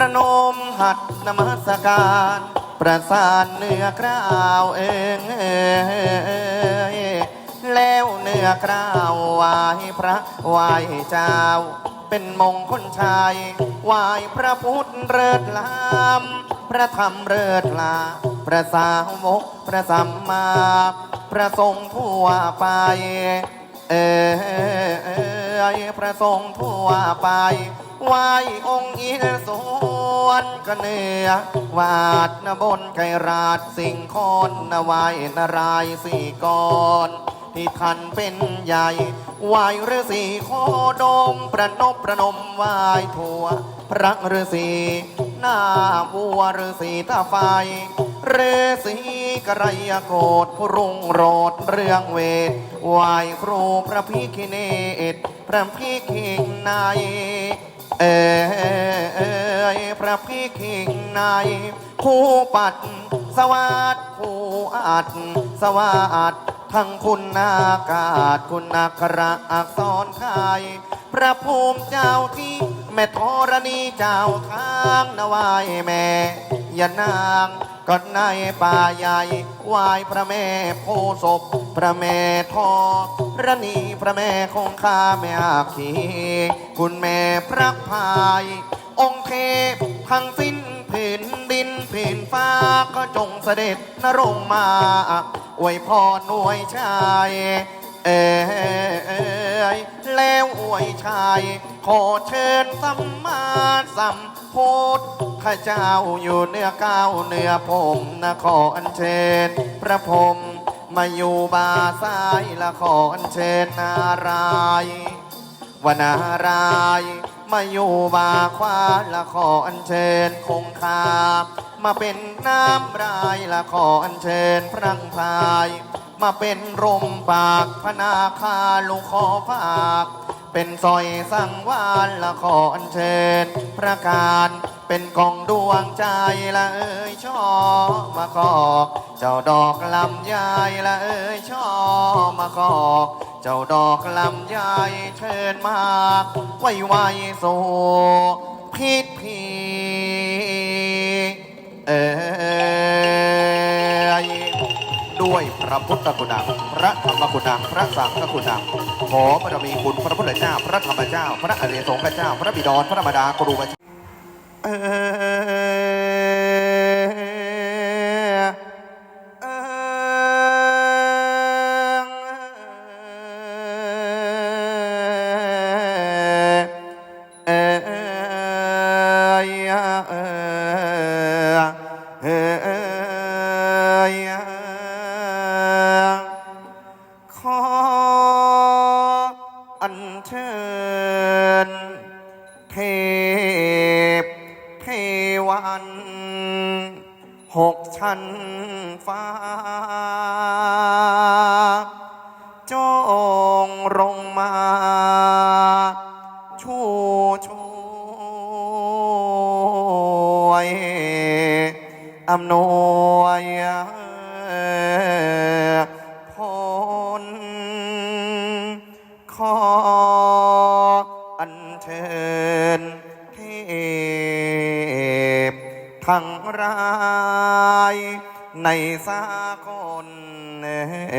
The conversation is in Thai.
ประนมหัดนมัสการ ประสานเนื้อกล้าวเองแล้วเนื้อกล้าวไหวพระไหวเจ้า เป็นมงคลชัยไหวพระพุทธเริศลามพระธรรมเริศลา พระสาวกพระสัมมา พระทรงฆ์ทั่วไป เออพระทรงฆ์ทั่วไปไหวองค์อินส วนกเนือวาดนบนไกรราชสิงคอนนวายนารายสี่กรที่ท่านเป็นใหญ่ไหวฤาษีโคดม ประนบประนมไหวทั่ว พระฤาษีหน้าวัวฤาษีตาไฟฤาษีกระยโกดผู้รุ่งโรดเรื่องเวทไหวครูพระพิคิเนตพระพิคิงนาย เออพระพิคิงนายผู้ปัด สวัสดผู้อัด สวัสด ทั้งคุณนากาศคุณนักระอักษรไทยพระภูมิเจ้าที่ แม่ธรณีเจ้าทางนวายแม่ยานางก็ในป่าใหญ่ไหวายพระแม่โพศพพระแม่ทอระนีพระแม่คงคาแม่อาคีคุณแม่พระพาย องค์เทพทั้งสิ้นผืนดินผืนฟ้าก็จงเสด็จนรงมา อวยพรอวยชายเอยแล้วอวยชาย ขอเชิญสัมมาสัมพุทธข้าเจ้าอยู่เนื้อก้าวเนื้อผมนะขออัญเชิญพระพรมมาอยู่บาซ้ายและขออัญเชิญนาราย วนาราย มาอยู่บาขวาละขออัญเชิญคงคา มาเป็นน้ำรายละขออัญเชิญพรังพาย มาเป็นร่มปากพนาคาลูกขอฝาก เป็นซอยสังวานละขออัญเชิญพระการเป็นกองดวงใจละเอ้ยชอมาขอเจ้าดอกลำไยละเอ้ยชอมาขอเจ้าดอกลำไยเชิญมาไว้ไว้สู่พิธี เอยด้วยพระพุทธคุณาพระธรรมคุณาพระสังฆคุณาขอบารมีคุณพระพุทธเจ้า พระธรรมเจ้า พระอริยสงฆ์เจ้า พระบิดรพระมารดาครูบาอาจารย์ เทพเทวันหกชั้นฟ้า จงลงมา ชูช่วยอำนวย เทพทั้งรายในสาคนเอ